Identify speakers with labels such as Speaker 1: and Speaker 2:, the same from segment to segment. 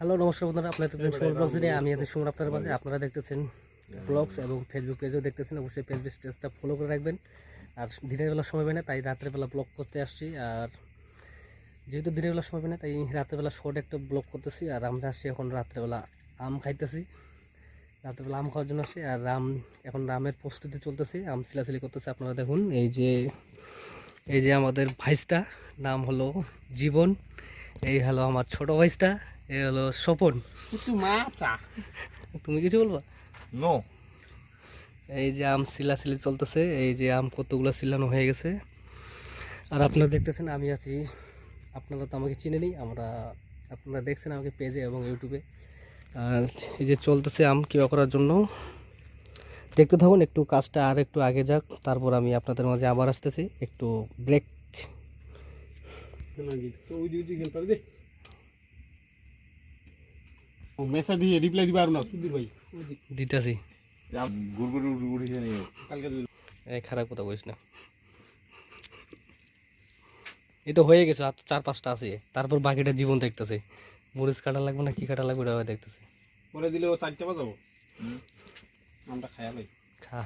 Speaker 1: Hello নমস্কার বন্ধুরা আপনারা দেখতেছেন সুমন ব্লগস নিয়ে আমি আছি সুমন আপনার মাঝে। আপনারা দেখতেছেন ব্লগস এবং ফেসবুক পেজও দেখতেছেন। অবশ্যই ফেসবুক পেজটা ফলো করে রাখবেন। আর দিনের বেলা সময় পাই না তাই রাতের বেলা ব্লগ করতে আসছি। আর যেহেতু দিনের বেলা সময় পাই না তাই রাতের বেলা শর্ট একটা ব্লগ করতেছি। আর আমরা আসছি এখন রাত্রেবেলা আম খাইতেছি। রাত্রেবেলা আম খাওয়ার জন্য আসছি। আর রাম এখন রামের প্রস্তুতি চলতেছে। আম সিলাসিলি করতেছে আপনারা দেখুন। এই যে এই যে আমাদের ভাইসটা নাম হলো জীবন। এই হলো আমার ছোট ভাইসটা। এই হলো স্বপন। তুমি কিছু বলবা?
Speaker 2: নো
Speaker 1: এই যে আম সিলাসিলি চলতেছে এই যে আম কতগুলো সিলানো হয়ে গেছে। আর আপনারা দেখতেছেন আমি আছি। আপনারা তো আমাকে চিনে নেই আমরা আপনারা দেখছেন আমাকে পেজে এবং ইউটিউবে। আর এই যে চলতেছে আম কিবা করার জন্য। দেখতে থাকুন একটু কাজটা আর একটু আগে যাক তারপর আমি আপনাদের মাঝে আবার আসতেছি একটু ব্রেক
Speaker 3: ওই দুই দিকে খেলতে দে ও মেসা দিয়ে রিপ্লাই দিবার না সুধীর ভাই।
Speaker 1: দিতেছি।
Speaker 2: গুড়গুড়ি উড়ে নিয়ে
Speaker 3: কালকে
Speaker 1: এই খারাপ কথা বলিস না। এই তো হয়ে গেছে চার পাঁচটা আছে। তারপর বাকিটা জীবন দেখতেছে। মরিচ কাটা লাগবে না কি কাটা লাগবে ওটা দেখতেছে।
Speaker 3: পরে দিলে ও চারটে বাজাবো? আমরা খায়া লই
Speaker 1: খা।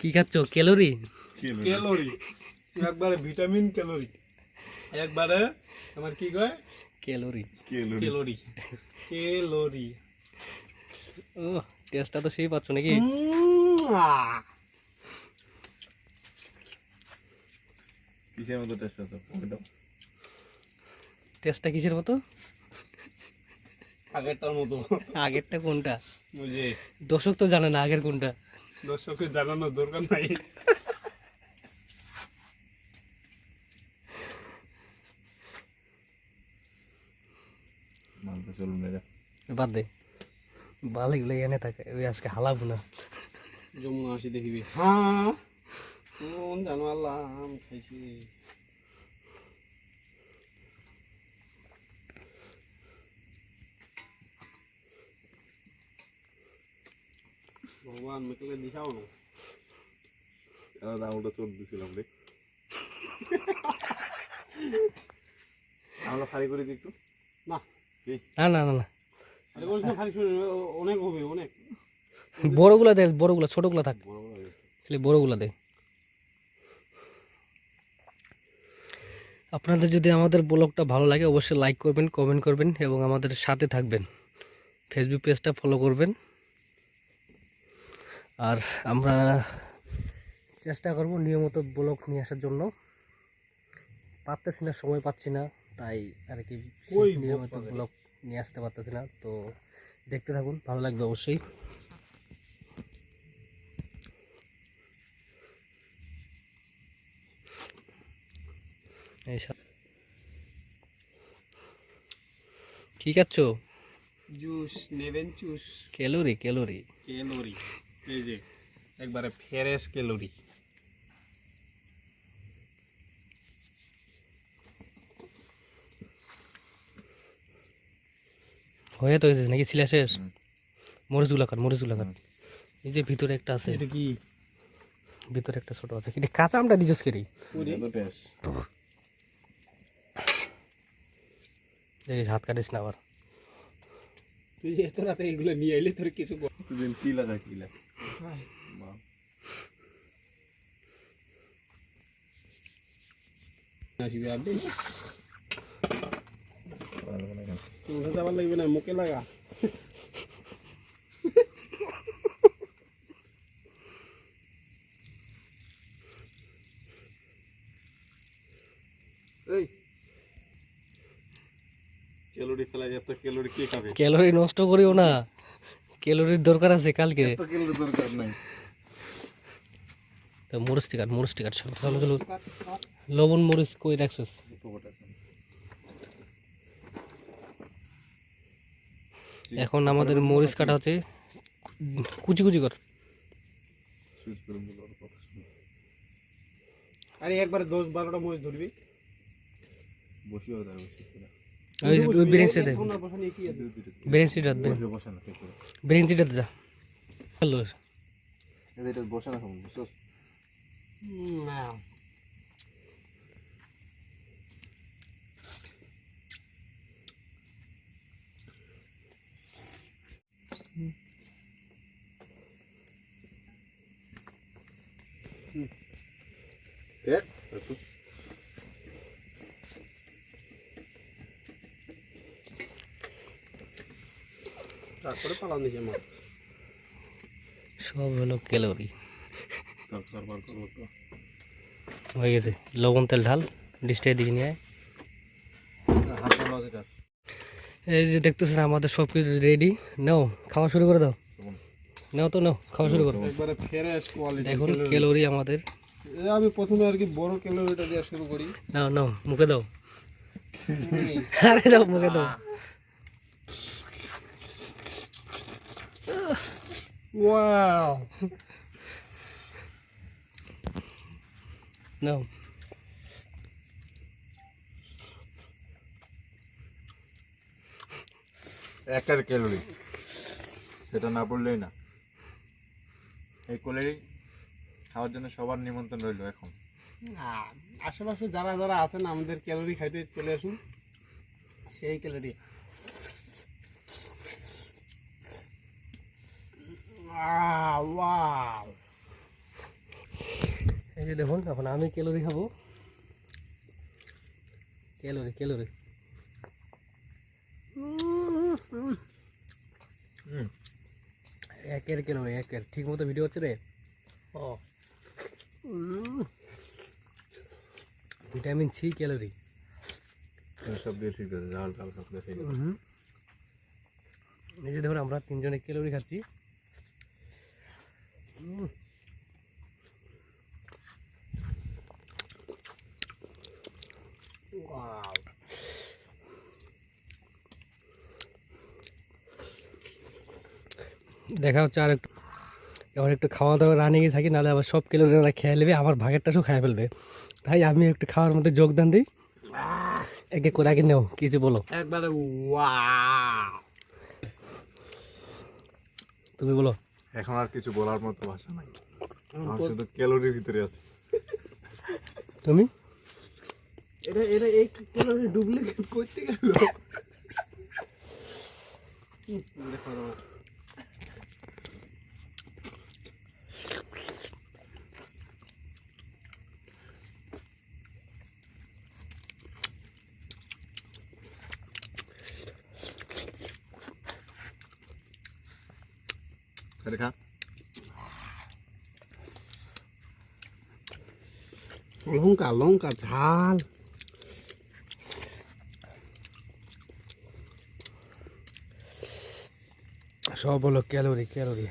Speaker 1: কি খাচ্ছ? ক্যালোরি।
Speaker 3: ক্যালোরি। একবারে ভিটামিন ক্যালোরি। একবারে আমার কি কয়?
Speaker 1: ক্যালোরি
Speaker 3: ক্যালোরি ক্যালোরি
Speaker 1: ও টেস্টটা তো সেই পাচ্ছ নাকি
Speaker 2: কিসের মতো টেস্ট আছে
Speaker 1: টেস্টটা কিসের মতো
Speaker 3: আগেরটার মতো
Speaker 1: আগেরটা কোনটা
Speaker 3: যে
Speaker 1: দর্শক তো জানে না আগের কোনটা
Speaker 3: দর্শকের জানানোর দরকার নাই
Speaker 1: বাদ দে। ভালো এগুলো এনে থাকে ওই আজকে হালাবো না।
Speaker 3: যমুনা আসি দেখিবি। হ্যাঁ কোন জানো আল্লাহ আম খাইছি। ভগবান মেকলে দিশাও না।
Speaker 2: এরা দামটা চোখ দিছিলাম রে। আমরা ফারি করে দিই একটু।
Speaker 3: না
Speaker 1: না না না।
Speaker 3: অনেক হবে অনেক।
Speaker 1: বড়গুলা দে বড়গুলা ছোটগুলা থাক। খালি বড়গুলা দে আপনাদের যদি আমাদের ব্লগটা ভালো লাগে অবশ্যই লাইক করবেন কমেন্ট করবেন এবং আমাদের সাথে থাকবেন। ফেসবুক পেজটা ফলো করবেন। আর আমরা চেষ্টা করব নিয়মিত ব্লগ নিয়ে আসার জন্য। পারতেছি না সময় পাচ্ছি না তাই আর কি নিয়মিত ব্লগ নিয়ে আসতে পারতেছি না তো দেখতে থাকুন ভালো লাগবে অবশ্যই। এই সব কি খাচ্ছ?
Speaker 3: জুস নেবেন জুস।
Speaker 1: ক্যালোরি ক্যালোরি
Speaker 3: ক্যালোরি এই যে একবারে ফ্রেশ ক্যালোরি
Speaker 1: হয়ে তো গেছে নাকি ছিলা শেষ?
Speaker 2: হুম।
Speaker 1: মরিচগুলো খান মরিচগুলো খান
Speaker 2: হুম।
Speaker 1: এই যে ভিতরে একটা আছে।
Speaker 3: এটা কি?
Speaker 1: ভিতরে একটা ছোট আছে। কিন্তু কাঁচা আমটা দিছিস কেরি
Speaker 2: এত টেস্ট
Speaker 1: এই হাত কাটিস না আবার।
Speaker 3: তুই যে এত রাতে এগুলো নিয়ে আইলে তোর কিছু কর-
Speaker 2: তুই কি লাগা কি লাগা বাহ।
Speaker 3: আসিবে আপনি
Speaker 2: ভালো
Speaker 3: যাবার লাগবে না মুখে লাগা। ক্যালোরি ফেলা যায় তো ক্যালোরি কে খাবে?
Speaker 1: ক্যালোরি নষ্ট করিও না। ক্যালোরির দরকার আছে কালকে।
Speaker 2: এত কিলো দরকার নাই।
Speaker 1: তো মরিচ টিকাট মরিচ টিকাট সব লবণ মরিচ কই রাখছিস
Speaker 2: পোকটা আছে।
Speaker 1: এখন আমাদের মরিচ কাটা হচ্ছে কুচি কুচি কর।
Speaker 3: আরে একবারে দশ বারোটা মরিচ ধরবি। বসা নিয়ে
Speaker 2: দেখ
Speaker 3: তারপরে পালান দিকে মাছ
Speaker 1: সব হলো ক্যালোরি হয়ে গেছে। লবণ তেল ঢাল ডিশটা এদিকে নিয়ে এই যে দেখতেছেন আমাদের সব কিছু রেডি নাও খাওয়া শুরু করে দাও। নাও তো নাও খাওয়া শুরু করো।
Speaker 3: একবারে ফ্রেশ কোয়ালিটি
Speaker 1: এখন ক্যালোরি আমাদের।
Speaker 3: আমি প্রথমে আর কি বড় ক্যালোরিটা দিয়ে শুরু করি।
Speaker 1: নাও নাও মুখে দাও। আরে দাও মুখে দাও।
Speaker 3: ওয়াও
Speaker 1: নাও।
Speaker 2: একের ক্যালোরি। সেটা না পড়লেই না। এই ক্যালোরি খাওয়ার জন্য সবার নিমন্ত্রণ রইল এখন।
Speaker 3: আশেপাশে যারা যারা আছেন আমাদের ক্যালোরি খাইতে চলে আসুন। সেই ক্যালোরি।
Speaker 1: এই যে দেখুন এখন আমি ক্যালোরি খাব। Calorie calorie.
Speaker 2: হুম
Speaker 1: একের ক্যালোরি একের? ঠিক মতো ভিডিও হচ্ছে রে?
Speaker 3: ও।
Speaker 1: ভিটামিন সি ক্যালোরি
Speaker 2: সব দিয়ে ঠিক আছে সব দিয়ে ঠিক আছে।
Speaker 1: এই যে দেখুন আমরা তিনজনে ক্যালোরি খাচ্ছি। দেখা হচ্ছে আর একটু এবার একটু খাওয়া দাওয়া রানিংয়ে থাকি নাহলে আবার সব ক্যালোরি ওরা খেয়ে নেবে আমার ভাগেরটা সব খেয়ে ফেলবে। তাই আমি একটু খাওয়ার মধ্যে যোগদান দিই। একে করে আগে নেও কিছু বলো।
Speaker 3: একবারে ওয়াও
Speaker 1: তুমি বলো।
Speaker 2: এখন আর কিছু বলার মতো ভাষা নাই। শুধু ক্যালোরির ভিতরে আছি।
Speaker 1: তুমি?
Speaker 3: এটা এটা এই ক্যালোরি ডুপ্লিকেট করতে গেল। দেখো
Speaker 2: এটা খা
Speaker 3: লঙ্কা লঙ্কা ঝাল
Speaker 1: সব বলো ক্যালোরি ক্যালোরি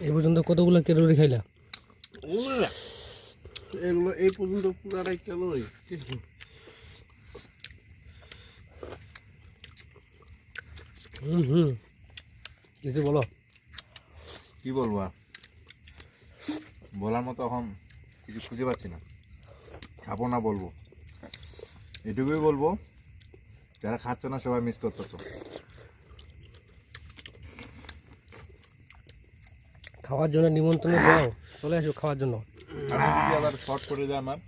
Speaker 1: এই পর্যন্ত কতগুলো ক্যালোরি খাইলা?
Speaker 3: এগুলো এই পর্যন্ত পুরাটাই ক্যালোরি।
Speaker 1: হুম হুম। কিছু বলো।
Speaker 2: কি বলব বলার মতো এখন কিছু খুঁজে পাচ্ছি না। খাব না বলব। এটুকুই বলব যারা খাচ্ছ না সবাই মিস করতেছো।
Speaker 1: খাওয়ার জন্য নিমন্ত্রণ দাও। চলে আসো খাওয়ার জন্য।
Speaker 2: আবার শর্ট করে যায় আমার।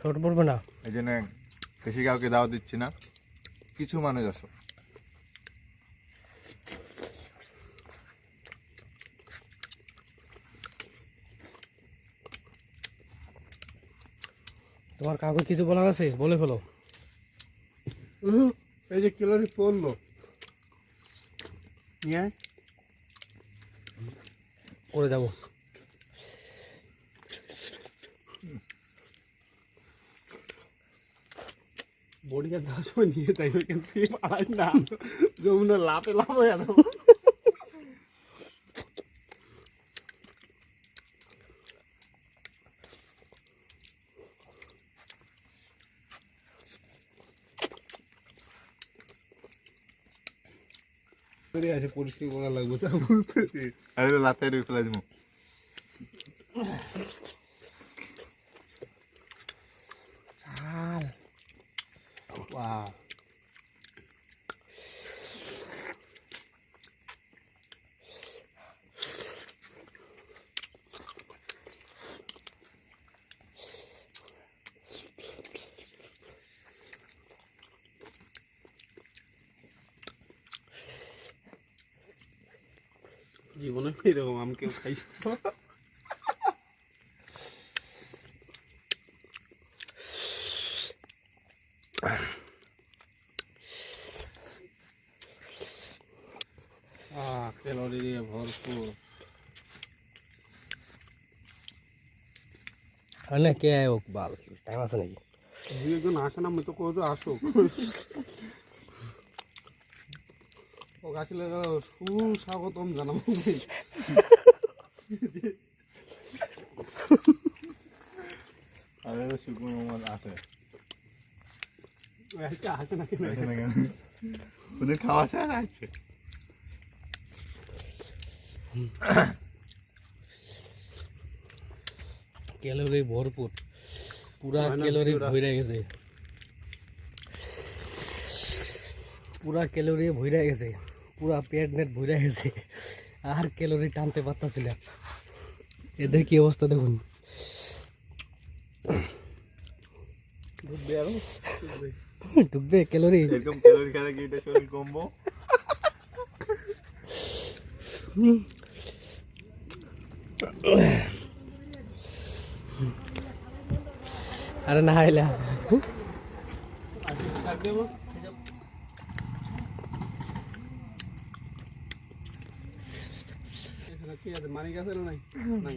Speaker 1: শর্ট পড়বে না?
Speaker 2: এই জন্য বেশি কাউকে দাওয়া দিচ্ছি না। কিছু মানুষ আসো।
Speaker 1: তোমার কাউকে কিছু বলার আছে? বলে ফেলো।
Speaker 3: এই যে ক্যালোরি পড়ল ইয়ে
Speaker 1: করে যাব।
Speaker 3: বডিটা দশ নিয়ে যাইবে কিন্তু থেকে না। যমুনা লাপে লাভ হয়ে যাব আছে পরিষ্কার করা লাগবে স্যার বুঝতেছি।
Speaker 2: আরে লাতে রুই ফেলা দিব।
Speaker 3: ঝাল জীবনে এরকম আম কেউ খাইছে আহ ক্যালোরি দিয়ে ভরপুর।
Speaker 1: হয় কে আয় বাল? টাইম আছে নাকি?
Speaker 3: দুই একজন আসে না আমি তো কত আসুক। ও গাছিলে সুস্বাগতম জানাব।
Speaker 2: আর শুকনো মাছ আছে।
Speaker 3: একটা আসে না কেন
Speaker 2: আছে না কেন ওদের খাওয়া শেষ আছে।
Speaker 1: ক্যালোরি ভরপুর। পুরা ক্যালোরি
Speaker 3: পুরা।
Speaker 1: ভরে গেছে। পুরা ক্যালোরি ভরে গেছে। পুরা পেট নেট ভরে গেছে। আর ক্যালোরি টানতে পারতাছি না। এদের কি অবস্থা দেখুন? আরও? ক্যালোরি
Speaker 2: এরকম ক্যালোরি খেলে কি এটা শরীর কমবো?
Speaker 1: আরে না হাইলা
Speaker 3: মানিক আছে না নাই? নাই।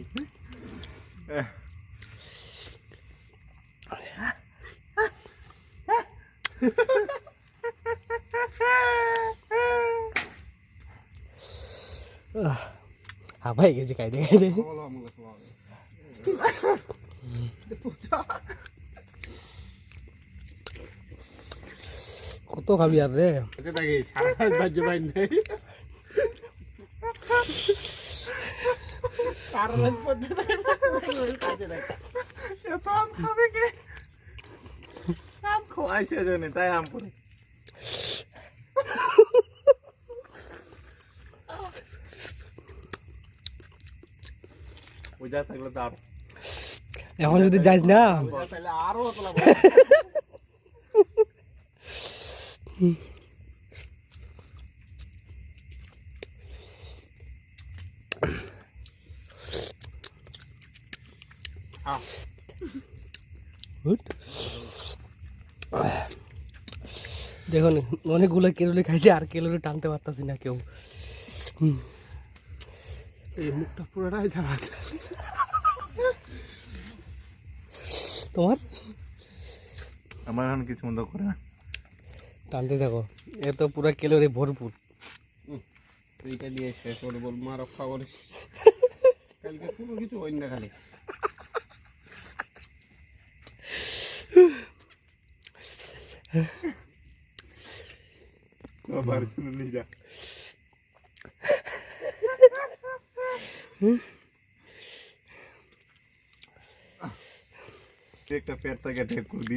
Speaker 1: গেছে খাইতে খাইতে
Speaker 3: বলো
Speaker 1: কত খাবি আর রে?
Speaker 3: দেখি সারা বাজে পাই নাই।
Speaker 2: আম খাবে কে আম খোয়াই তাই আম ওইটা থাকলে তো আরও
Speaker 1: এখন যদি যাইস না?
Speaker 3: তাহলে
Speaker 1: আরও দেখুন অনেকগুলো ক্যালোরি খাইছে আর ক্যালোরি টানতে পারতাছি না কেউ।
Speaker 3: এই মুখটা পুরোটাই আছে।
Speaker 1: তোমার?
Speaker 2: আমার এখন কিছু মতো করে না।
Speaker 1: টানতে দেখো এ তো পুরো ক্যালোরি ভরপুর।
Speaker 3: এইটা দিয়ে শেষ করে বল মা রক্ষা করিস কালকে কোনো কিছু হইন না খালি
Speaker 2: আবার কোনো নিয়ে যা একটা পেট থেকে ঠেকুর দিয়ে